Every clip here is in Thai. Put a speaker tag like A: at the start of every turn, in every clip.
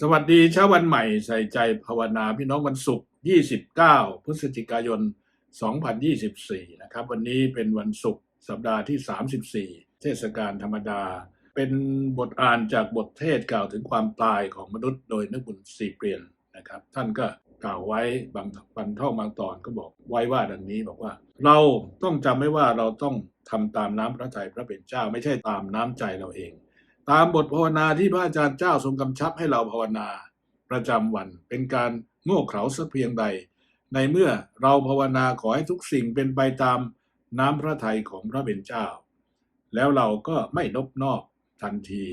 A: สวัสดีเช้าวันใหม่ใส่ใจภาวนาพี่น้องวันศุกร์ 29 พฤศจิกายน 2024 นะครับ วันนี้เป็นวันศุกร์สัปดาห์ที่ 34 เทศกาลธรรมดา เป็นบทอ่านจากบทเทศกล่าวถึงความตายของมนุษย์โดยนักบุญสีเปลี่ยนนะครับ ท่านก็กล่าวไว้บางบรรท่องบางตอนก็บอกไว้ว่าดังนี้บอกว่า เราต้องจำไว้ว่าเราต้องทำตามน้ำพระทัยพระเป็นเจ้า ไม่ใช่ตามน้ำใจเราเอง ตามบทภาวนาที่พระอาจารย์เจ้าทรงกำชับให้เราภาวนา ประจำวันเป็นการโง่เขลาสักเพียงใด ในเมื่อเราภาวนาขอให้ทุกสิ่งเป็นไปตามน้ำพระทัยของพระเป็นเจ้า แล้วเราก็ไม่นบนอบทันที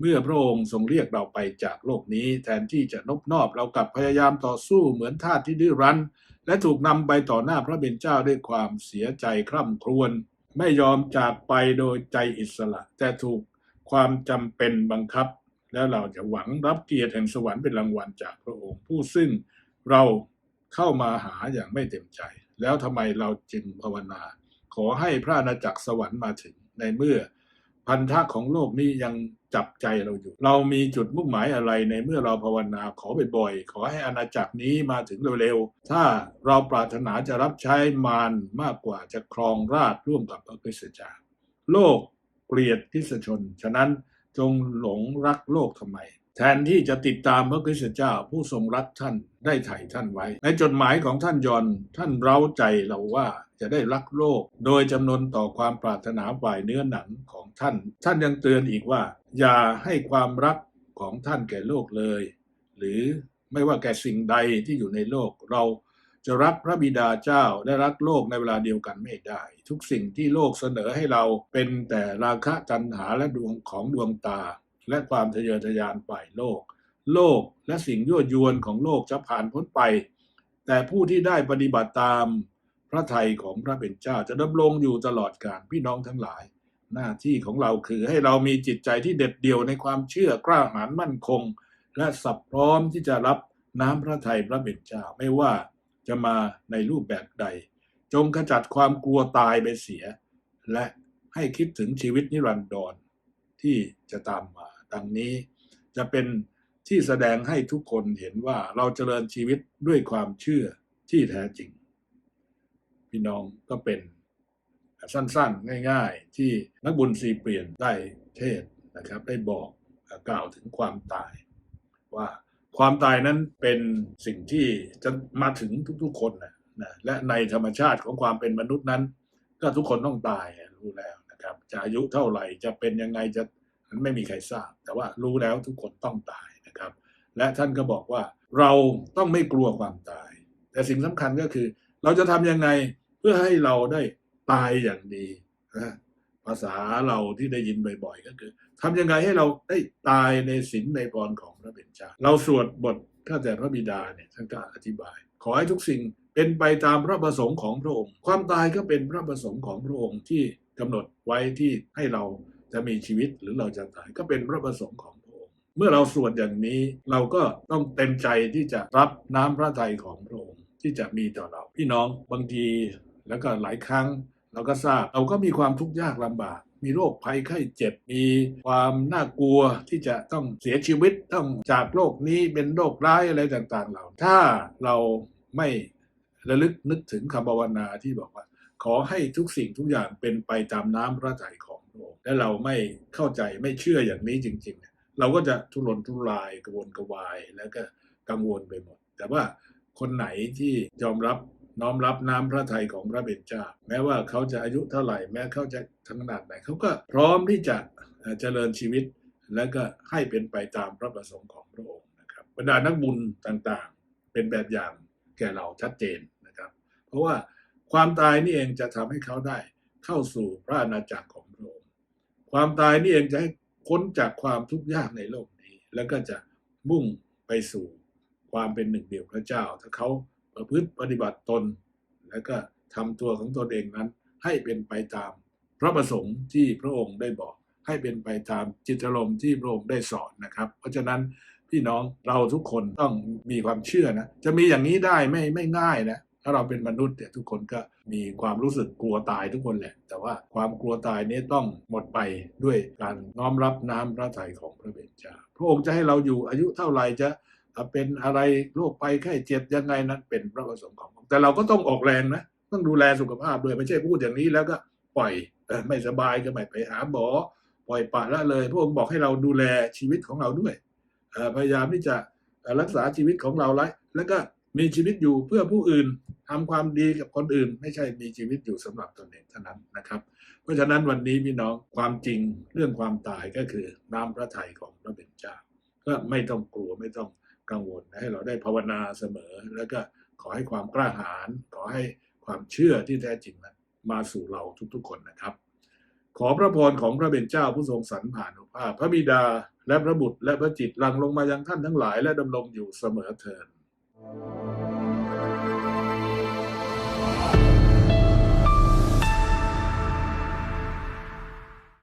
A: เมื่อพระองค์ทรงเรียกเราไปจากโลกนี้แทนที่จะนบนอบเรากลับพยายามต่อสู้เหมือนทาสที่ดื้อรั้น และถูกนำไปต่อหน้าพระเป็นเจ้าด้วยความเสียใจคร่ำครวญไม่ยอมจากไปโดยใจอิสระ แต่ถูก ความจำเป็นบังคับ แล้วเราจะหวังรับเกียรติแห่งสวรรค์เป็นรางวัลจากพระองค์ ผู้ซึ่งเราเข้ามาหาอย่างไม่เต็มใจ แล้วทำไมเราจึงภาวนา ขอให้พระอาณาจักรสวรรค์มาถึงในเมื่อพันธะของโลกนี้ยังจับใจเราอยู่ เรามีจุดมุ่งหมายอะไรในเมื่อเราภาวนาขอบ่อยๆ ขอให้อาณาจักรนี้มาถึงเร็วๆ ถ้าเราปรารถนาจะรับใช้มารมากกว่าจะครองราชร่วมกับพระคริสตเจ้าโลก เกลียดคริสชน ฉะนั้นจงหลงรักโลกทำไม แทนที่จะติดตามพระคริสตเจ้าผู้ทรงรักท่านได้ไถ่ท่านไว้ ในจดหมายของท่านยอนท่านเร้าใจเราว่าจะได้รักโลก โดยจำนวนต่อความปรารถนาฝ่ายเนื้อหนังของท่าน ท่านยังเตือนอีกว่า อย่าให้ความรักของท่านแก่โลกเลย หรือไม่ว่าแก่สิ่งใดที่อยู่ในโลกเรา จะรักพระบิดาเจ้าและรักโลกในเวลาเดียวกันไม่ได้ ทุกสิ่งที่โลกเสนอให้เราเป็นแต่ราคะตัณหาและดวงของดวงตา และความทะเยอทะยานฝ่ายโลก โลกและสิ่งยั่วยวนของโลกจะผ่านพ้นไป แต่ผู้ที่ได้ปฏิบัติตามพระทัยของพระเป็นเจ้าจะดำรงอยู่ตลอดกาลพี่น้องทั้งหลาย หน้าที่ของเราคือให้เรามีจิตใจที่เด็ดเดี่ยวในความเชื่อกล้าหาญมั่นคง และสับพร้อมที่จะรับน้ำพระทัยพระเป็นเจ้าไม่ว่า จะมาในรูปแบบใด จงขจัดความกลัวตายไปเสีย และให้คิดถึงชีวิตนิรันดรที่จะตามมาดังนี้จะเป็นที่แสดงให้ทุกคนเห็นว่าเราเจริญชีวิตด้วยความเชื่อที่แท้จริง พี่น้องก็เป็นสั้นๆ ง่ายๆ ที่นักบุญสีเปลี่ยนได้เทศนะครับ ได้บอกกล่าวถึงความตายว่า ความตายนั้นเป็นสิ่งที่จะมาถึงทุกๆคนนะนะและในธรรมชาติของความเป็นมนุษย์นั้น ก็ทุกคนต้องตายรู้แล้วนะครับ จะอายุเท่าไหร่จะเป็นยังไงจะไม่มีใครทราบ แต่ว่ารู้แล้วทุกคนต้องตายนะครับ และท่านก็บอกว่าเราต้องไม่กลัวความตาย แต่สิ่งสำคัญก็คือ เราจะทำยังไงเพื่อให้เราได้ตายอย่างดีนะาษาเราที่ได้ยินบ่อยๆ ก็คือทำยังไงให้เราได้ตายในศีลในพรของพระเป็นเจ้าเราสวดบทข้าแต่พระบิดาเนี่ยท่านก็อธิบาย ขอให้ทุกสิ่งเป็นไปตามพระประสงค์ของพระองค์ ความตายก็เป็นพระประสงค์ของพระองค์ที่กำหนดไว้ที่ให้เราจะมีชีวิตหรือเราจะตายก็เป็นพระประสงค์ของพระองค์ เมื่อเราสวดอย่างนี้เราก็ต้องเต็มใจที่จะรับน้ำพระทัยของพระองค์ที่จะมีต่อเรา พี่น้องบางทีแล้วก็หลายครั้ง เราก็ทราบเราก็มีความทุกข์ยากลำบาก มีโรคภัยไข้เจ็บ มีความน่ากลัวที่จะต้องเสียชีวิตต้องจากโรคนี้เป็นโรคร้ายอะไรต่างๆ เราถ้าเราไม่ระลึกนึกถึงคำภาวนาที่บอกว่า ขอให้ทุกสิ่งทุกอย่างเป็นไปตามน้ำพระทัยของพระองค์และเราไม่เข้าใจไม่เชื่ออย่างนี้จริงๆ เราก็จะทุรนทุรายกระวนกระวายแล้วก็กังวลไปหมด แต่ว่าคนไหนที่ยอมรับ น้อมรับน้ำพระทัยของพระเบญจาแม้ว่าเขาจะอายุเท่าไหร่ แม้เขาจะขนาดไหนเขาก็พร้อมที่จะเจริญชีวิต และก็ให้เป็นไปตามพระประสงค์ของพระองค์นะครับบรรดานักบุญต่างๆ เป็นแบบอย่างแก่เราชัดเจนนะครับ เพราะว่าความตายนี่เองจะทำให้เขาได้เข้าสู่พระอาณาจักรของพระองค์ความตายนี่เองจะให้พ้นจากความทุกข์ยากในโลกนี้ แล้วก็จะมุ่งไปสู่ความเป็นหนึ่งเดียวพระเจ้า ถ้าเขา ประพฤติปฏิบัติตน และก็ทำตัวของตนเองนั้น ให้เป็นไปตามพระประสงค์ที่พระองค์ได้บอก ให้เป็นไปตามจิตอารมที่พระองค์ได้สอนนะครับ เพราะฉะนั้นพี่น้องเราทุกคนต้องมีความเชื่อนะ จะมีอย่างนี้ได้ไม่ไม่ง่ายนะถ้าเราเป็นมนุษย์เนี่ยทุกคนก็มีความรู้สึกกลัวตายทุกคนแหละ แต่ว่าความกลัวตายนี้ต้องหมดไปด้วยการน้อมรับน้ำพระทัยของพระเบญจาพระองค์จะให้เราอยู่อายุเท่าไหร่จะ เป็นอะไรโรคภัยไข้เจ็บยังไงนั้นเป็นพระประสงค์ของพระองค์แต่เราก็ต้องออกแรงนะต้องดูแลสุขภาพด้วยไม่ใช่พูดอย่างนี้แล้วก็ปล่อยไม่สบายก็ไม่ไปหาหมอปล่อยปละละเลย พระองค์บอกให้เราดูแลชีวิตของเราด้วยพยายามที่จะรักษาชีวิตของเราไว้แล้วก็มีชีวิตอยู่เพื่อผู้อื่นทำความดีกับคนอื่น ไม่ใช่มีชีวิตอยู่สำหรับตนเองเท่านั้นนะครับ เพราะฉะนั้นวันนี้พี่น้องความจริงเรื่องความตายก็คือน้ำพระทัยของพระเป็นเจ้าก็ไม่ต้องกลัวไม่ต้อง กังวลให้เราได้ภาวนาเสมอ แล้วก็ขอให้ความกล้าหาญขอให้ความเชื่อที่แท้จริงนั้มาสู่เราทุกๆคนนะครับ ขอพระพรของพระเบญเจ้าผู้ทรงสรรผ่านุภาพพระบิดาและพระบุตรและพระจิตลังลงมายังท่านทั้งหลายและดำรงอยู่เสมอเทิน